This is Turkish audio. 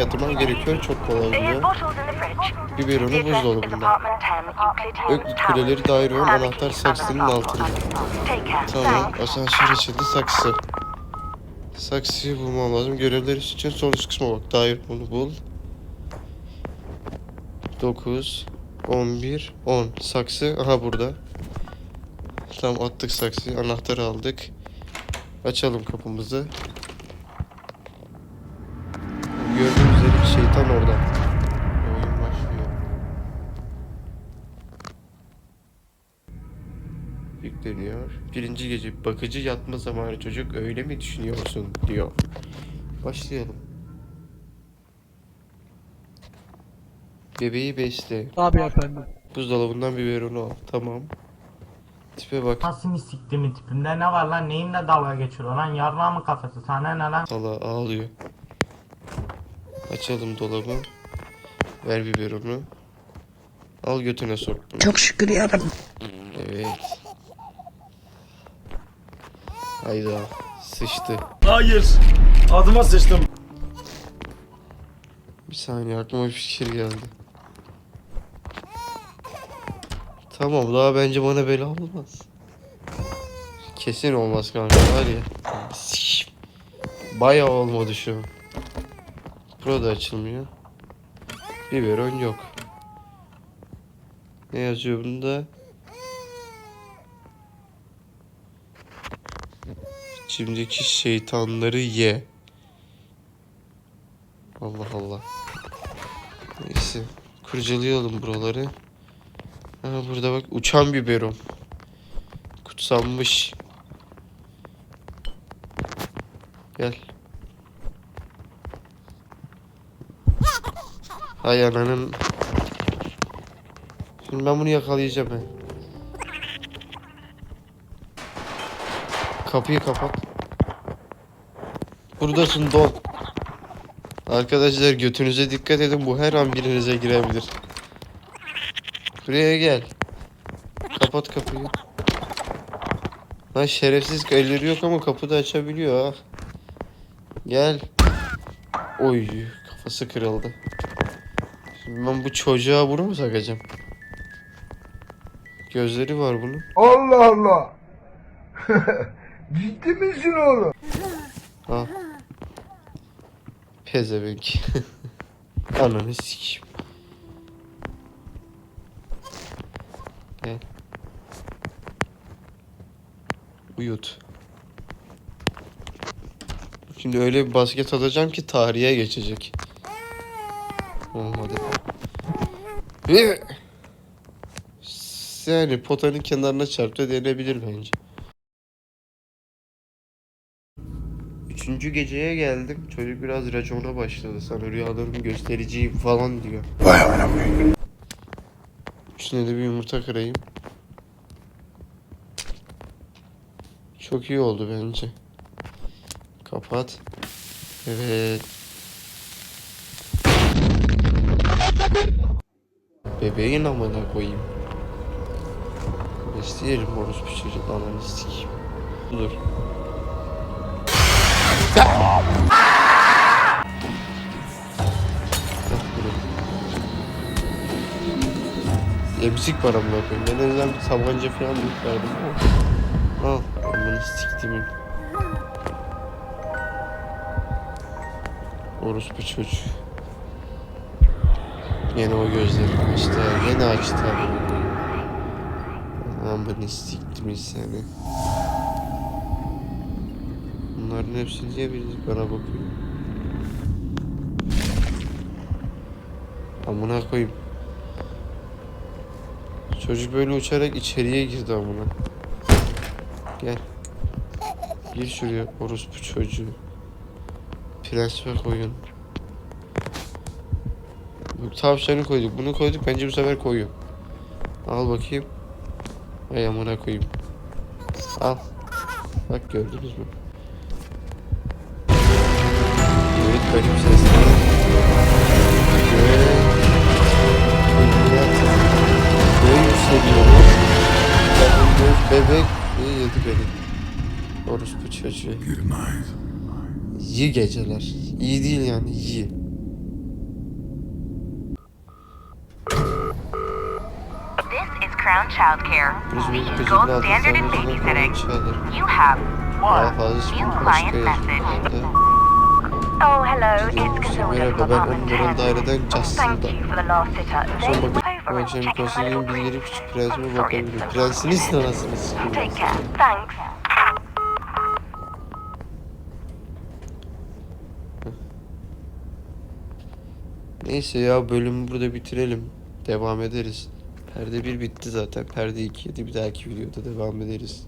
yatırman gerekiyor. Çok kolay fridge. Biberonu buzdolabında. apartment 10, Euclidean Öklit Towers. kuleleri daire 10 And the anahtar saksının altında. Tamam asansör açıldı saksı. Saksıyı bulmam lazım. Görevler için sol üst kısma bak. Dair bunu bul. 9 11 10 saksı aha burada. Tamam attık saksıyı. Anahtarı aldık. Açalım kapımızı. Şeytan orada. Oyun başlıyor. yükleniyor. Birinci gece bakıcı yatma zamanı çocuk öyle mi düşünüyorsun diyor. Başlayalım. Bebeği besle. Tabii efendim. Buzdolabından biberonu al. Tamam. Tipe bak. Nasıl siktimin tipimde ne var lan neyinle dalga geçiyor lan yarrağı mı kafası sana ne lan Sala ağlıyor. Açalım dolabı. Ver biberonu. Al götüne sok. bunu. Çok şükür yarabbim. Evet. Hayda. Sıçtı. Hayır. Adıma sıçtım. Bir saniye aklıma bir fikir geldi. Tamam daha bence bana bela olmaz. Kesin olmaz kanka var ya. Bayağı olmadı şu an. Pro da açılmıyor. Biberon yok. Ne yazıyor bunda? İçimdeki şeytanları ye. Allah Allah. Neyse. Kurcalayalım buraları. Ha burada bak uçan biberon. Kutsanmış. Gel. Hay ananın. Şimdi ben bunu yakalayacağım he. Kapıyı kapat. Buradasın don. Arkadaşlar götünüze dikkat edin bu her an birinize girebilir. Buraya gel. Kapat kapıyı. Lan şerefsiz elleri yok ama kapı da açabiliyor ha. Gel. Oy kafası kırıldı. Ben bu çocuğa bunu mu takacağım? Gözleri var bunun. Allah Allah. Ciddi misin oğlum? Ha. Pezevenk. Ananı sikeyim. Gel. Uyut. Şimdi öyle bir basket atacağım ki tarihe geçecek. Olmadı. Yani potanın kenarına çarptı denebilir bence. Üçüncü geceye geldim. Çocuk biraz racona başladı. Sana rüyalarımı göstereceğim falan diyor. Vay koyayım. Üstüne de bir yumurta kırayım. Çok iyi oldu bence. Kapat. Evet. Bebeğin amına koyayım. Besleyelim orospu çocuk ananı sikeyim. Dur. Emzik var amına koyayım. Ben en azından bir tabanca falan büyük verdim ama. Al. Bunu siktimin. Orospu çocuğu. Yine o gözlerini açtı. Yine açtı. Aman bunu siktimin seni. Bunların hepsini niye bir bana bakıyor? Amına koyayım. Çocuk böyle uçarak içeriye girdi amına. Gel. Gir şuraya orospu çocuğu. Prens ve koyun. Tavşanı koyduk. Bunu koyduk. Bence bu sefer koyun. Al bakayım. Ay amına koyayım. Al. Bak gördünüz mü? Evet benim seslerim. Evet. Göğe yükseliyorum. Kadın göz bebek diye yedi beni. Orospu çocuğu. İyi geceler. İyi değil yani iyi. We use gözünde gold standard in babysitting. You have one new client message. Oh, hello. It's Merhaba from apartment 10 numaralı 10. daireden Thank you for the last sitter. They bu over and check your konserlerin medical bilgileri bills. küçük prensime Sorry, bakabilir. it's so Prensiniz. Take care. Thanks. Neyse ya bölümü burada bitirelim. Devam ederiz. Perde 1 bitti zaten. Perde 2'ye de bir dahaki videoda devam ederiz.